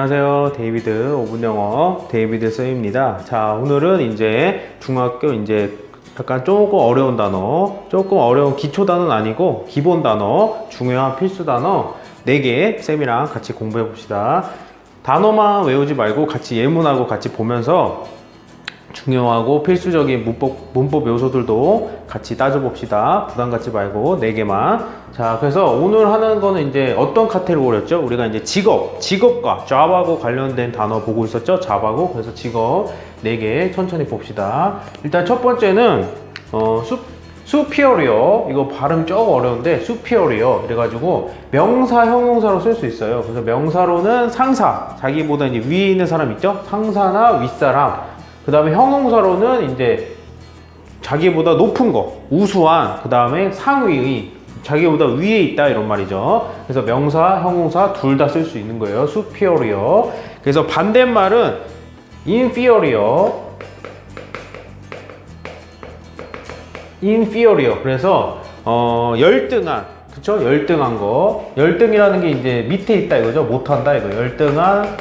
안녕하세요. 데이비드 오븐 영어 데이비드 쌤입니다. 자, 오늘은 이제 중학교 이제 약간 조금 어려운 단어, 조금 어려운 기초 단어는 아니고 기본 단어, 중요한 필수 단어 4개 쌤이랑 같이 공부해 봅시다. 단어만 외우지 말고 같이 예문하고 같이 보면서 중요하고 필수적인 문법, 문법 요소들도 같이 따져봅시다. 부담 갖지 말고 4개만. 자, 그래서 오늘 하는 거는 이제 어떤 카테고리였죠? 우리가 이제 직업, 직업과 잡하고 관련된 단어 보고 있었죠? 잡하고. 그래서 직업 4개 천천히 봅시다. 일단 첫 번째는, 어, 수, superior. 이거 발음 조금 어려운데, superior. 이래가지고 명사, 형용사로 쓸 수 있어요. 그래서 명사로는 상사, 자기보다 이제 위에 있는 사람 있죠? 상사나 윗사람. 그 다음에 형용사로는 이제 자기보다 높은 거, 우수한, 그 다음에 상위의, 자기보다 위에 있다 이런 말이죠. 그래서 명사, 형용사 둘 다 쓸 수 있는 거예요. superior. 그래서 반대말은 inferior. inferior. 그래서 어, 열등한, 그쵸? 열등한 거. 열등이라는 게 이제 밑에 있다 이거죠. 못한다 이거. 열등한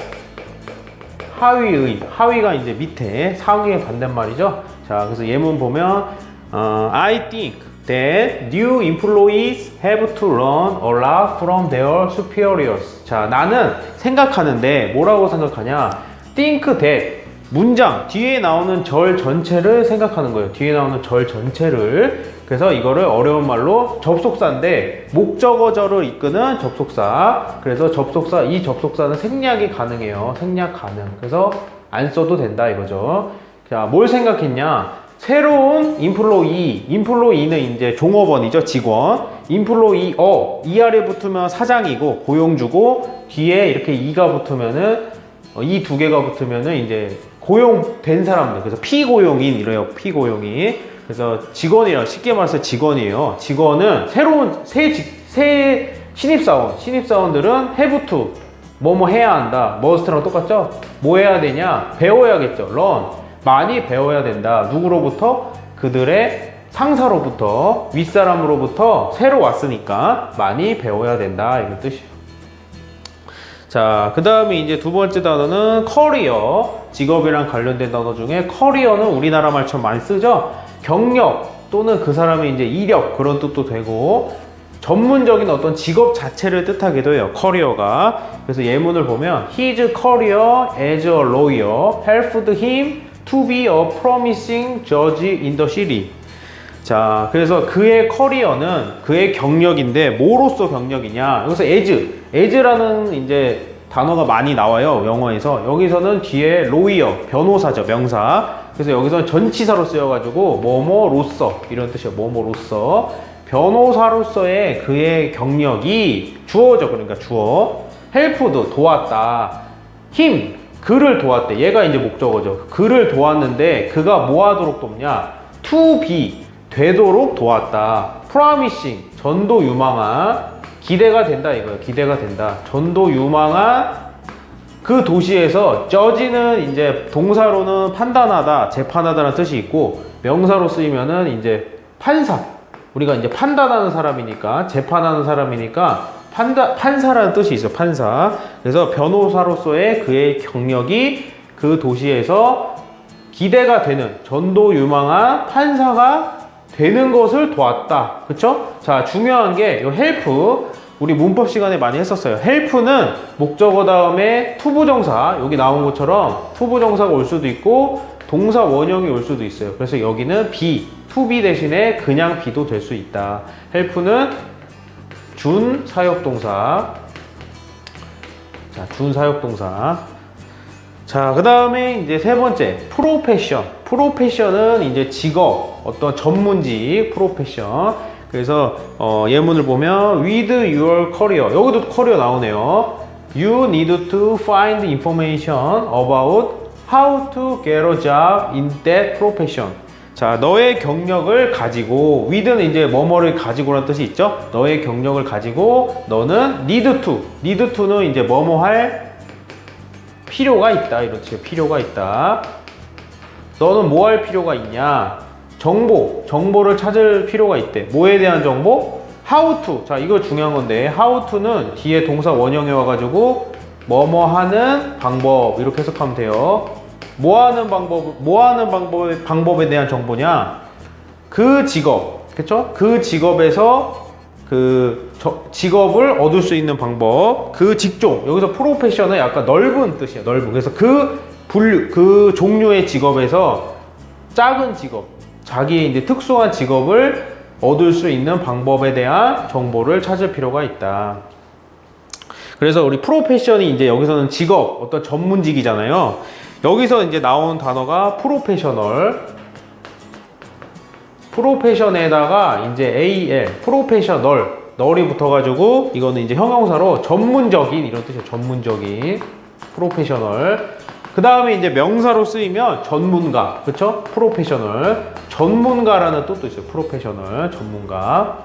하위의 하위가 이제 밑에 상위의 반대말이죠. 자, 그래서 예문 보면 어, I think that new employees have to learn a lot from their superiors. 자, 나는 생각하는데 뭐라고 생각하냐? think that 문장 뒤에 나오는 절 전체를 생각하는 거예요. 뒤에 나오는 절 전체를 그래서 이거를 어려운 말로 접속사인데 목적어절을 이끄는 접속사. 그래서 접속사 이 접속사는 생략이 가능해요. 생략 가능. 그래서 안 써도 된다 이거죠. 자, 뭘 생각했냐? 새로운 인플로이, 인플로이는 이제 종업원이죠, 직원. 인플로이, 어, 이 아래 붙으면 사장이고, 고용주고, 뒤에 이렇게 이가 붙으면은, 어, 이두 개가 붙으면은 이제 고용된 사람들. 그래서 피고용인 이래요, 피고용인. 그래서 직원이라 쉽게 말해서 직원이에요. 직원은 새로운 새, 직- 새 신입사원, 신입사원들은 해부투 뭐뭐 해야 한다. 머스트랑 똑같죠? 뭐 해야 되냐? 배워야겠죠. 런 많이 배워야 된다. 누구로부터? 그들의 상사로부터 윗사람으로부터 새로 왔으니까 많이 배워야 된다. 이런 뜻이에요. 자, 그 다음에 이제 두 번째 단어는 커리어. 직업이랑 관련된 단어 중에 커리어는 우리나라 말처럼 많이 쓰죠? 경력 또는 그 사람의 이제 이력 그런 뜻도 되고 전문적인 어떤 직업 자체를 뜻하기도 해요. 커리어가. 그래서 예문을 보면 His career as a lawyer helped him to be a promising judge in the city. 자, 그래서 그의 커리어는 그의 경력인데 뭐로서 경력이냐? 여기서 as, as라는 이제 단어가 많이 나와요. 영어에서. 여기서는 뒤에 lawyer, 변호사죠. 명사. 그래서 여기서는 전치사로 쓰여가지고 뭐뭐로서 이런 뜻이에요. 뭐뭐로서 변호사로서의 그의 경력이 주어죠. 그러니까 주어. 헬프도 도왔다. 힘 그를 도왔대. 얘가 이제 목적어죠. 그를 도왔는데 그가 뭐 하도록 돕냐? to be 되도록 도왔다. promising 전도 유망한 기대가 된다 이거예요. 기대가 된다. 전도 유망한 그 도시에서 judge는 이제 동사로는 판단하다, 재판하다라는 뜻이 있고 명사로 쓰이면은 이제 판사. 우리가 이제 판단하는 사람이니까 재판하는 사람이니까 판다, 판사라는 뜻이 있어. 판사. 그래서 변호사로서의 그의 경력이 그 도시에서 기대가 되는 전도 유망한 판사가 되는 것을 도왔다. 그쵸? 자, 중요한 게, 요 헬프. 우리 문법 시간에 많이 했었어요. 헬프는 목적어 다음에 투부정사, 여기 나온 것처럼 투부정사가 올 수도 있고, 동사 원형이 올 수도 있어요. 그래서 여기는 be, to be 대신에 그냥 be도 될 수 있다. 헬프는 준 사역동사. 자, 준 사역동사. 자, 그 다음에 이제 세 번째, 프로페션. 프로페션은 이제 직업, 어떤 전문직, 프로페션. 그래서, 어, 예문을 보면, with your career. 여기도 커리어 나오네요. You need to find information about how to get a job in that profession. 자, 너의 경력을 가지고, with는 이제 뭐뭐를 가지고라는 뜻이 있죠? 너의 경력을 가지고, 너는 need to. need to는 이제 뭐뭐 할 필요가 있다 뜻이에요 필요가 있다 너는 뭐 할 필요가 있냐 정보 정보를 찾을 필요가 있대 뭐에 대한 정보 how to 자 이거 중요한 건데 how to는 뒤에 동사 원형에 와 가지고 뭐뭐 하는 방법 이렇게 해석하면 돼요. 뭐 하는 방법, 뭐 하는 방법, 방법에 대한 정보냐? 그 직업, 그쵸? 그 직업에서 그 저- 직업을 얻을 수 있는 방법, 그 직종, 여기서 프로페셔는 약간 넓은 뜻이에요. 넓은. 그래서 그 분류, 그 종류의 직업에서 작은 직업, 자기의 이제 특수한 직업을 얻을 수 있는 방법에 대한 정보를 찾을 필요가 있다. 그래서 우리 프로페셔이 이제 여기서는 직업, 어떤 전문직이잖아요. 여기서 이제 나온 단어가 프로페셔널. 프로페셔에다가 이제 AL, 프로페셔널, 널이 붙어가지고 이거는 이제 형용사로 전문적인 이런 뜻이에요. 전문적인 프로페셔널. 그 다음에 이제 명사로 쓰이면 전문가, 그쵸? 프로페셔널. 전문가라는 뜻도 있어요. 프로페셔널, 전문가.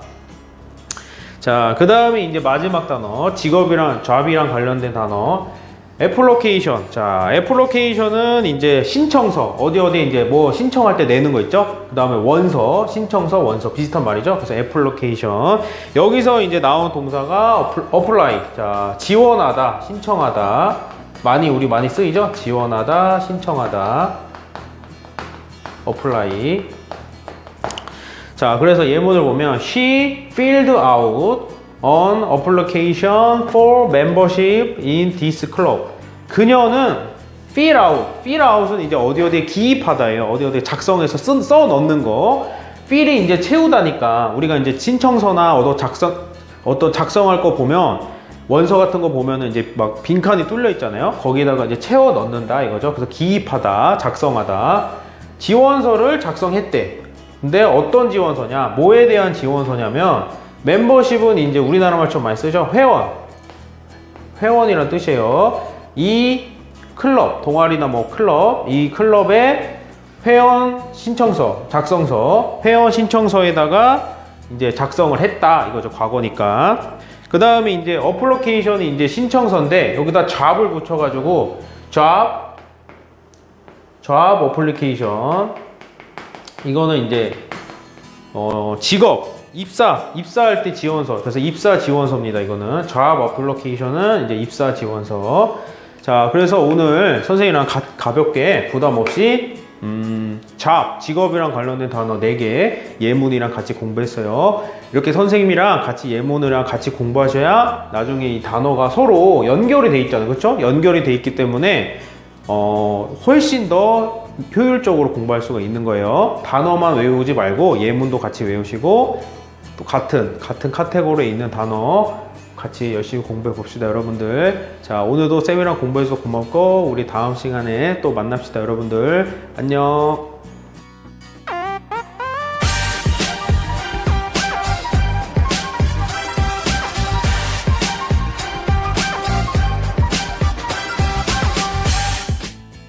자, 그 다음에 이제 마지막 단어, 직업이랑, 잡이랑 관련된 단어, 애플로케이션. 자, 애플로케이션은 이제 신청서, 어디 어디 이제 뭐 신청할 때 내는 거 있죠? 그 다음에 원서, 신청서, 원서, 비슷한 말이죠? 그래서 애플로케이션. 여기서 이제 나온 동사가 어플, 어플라이. 자, 지원하다, 신청하다. 많이, 우리 많이 쓰이죠? 지원하다, 신청하다. 어플라이. 자, 그래서 예문을 보면 she filled out an application for membership in this club. 그녀는 fill out, fill out은 이제 어디 어디에 기입하다예요. 어디 어디에 작성해서 쓴, 써 넣는 거. fill이 이제 채우다니까 우리가 이제 신청서나 어떤 작성 어떤 작성할 거 보면 원서 같은 거 보면은 이제 막 빈칸이 뚫려 있잖아요. 거기다가 이제 채워 넣는다 이거죠. 그래서 기입하다, 작성하다. 지원서를 작성했대. 근데 어떤 지원서냐? 뭐에 대한 지원서냐면 멤버십은 이제 우리나라 말처럼 많이 쓰죠. 회원. 회원이란 뜻이에요. 이 클럽, 동아리나 뭐 클럽, 이 클럽의 회원 신청서, 작성서, 회원 신청서에다가 이제 작성을 했다 이거죠. 과거니까. 그 다음에 이제 어플로케이션이 이제 신청서인데 여기다 잡을 붙여가지고 잡, 잡 어플리케이션 이거는 이제 어, 직업 입사 입사할 때 지원서. 그래서 입사 지원서입니다 이거는. Job application은 이제 입사 지원서. 자 그래서 오늘 선생님이랑 가, 가볍게 부담 없이 음, 잡 직업이랑 관련된 단어 4개 예문이랑 같이 공부했어요. 이렇게 선생님이랑 같이 예문이랑 같이 공부하셔야 나중에 이 단어가 서로 연결이 돼 있잖아요. 그렇죠 연결이 돼 있기 때문에 어, 훨씬 더 효율적으로 공부할 수가 있는 거예요. 단어만 외우지 말고 예문도 같이 외우시고 또 같은 같은 카테고리에 있는 단어 같이 열심히 공부해 봅시다, 여러분들. 자, 오늘도 쌤이랑 공부해서 고맙고 우리 다음 시간에 또 만납시다, 여러분들. 안녕.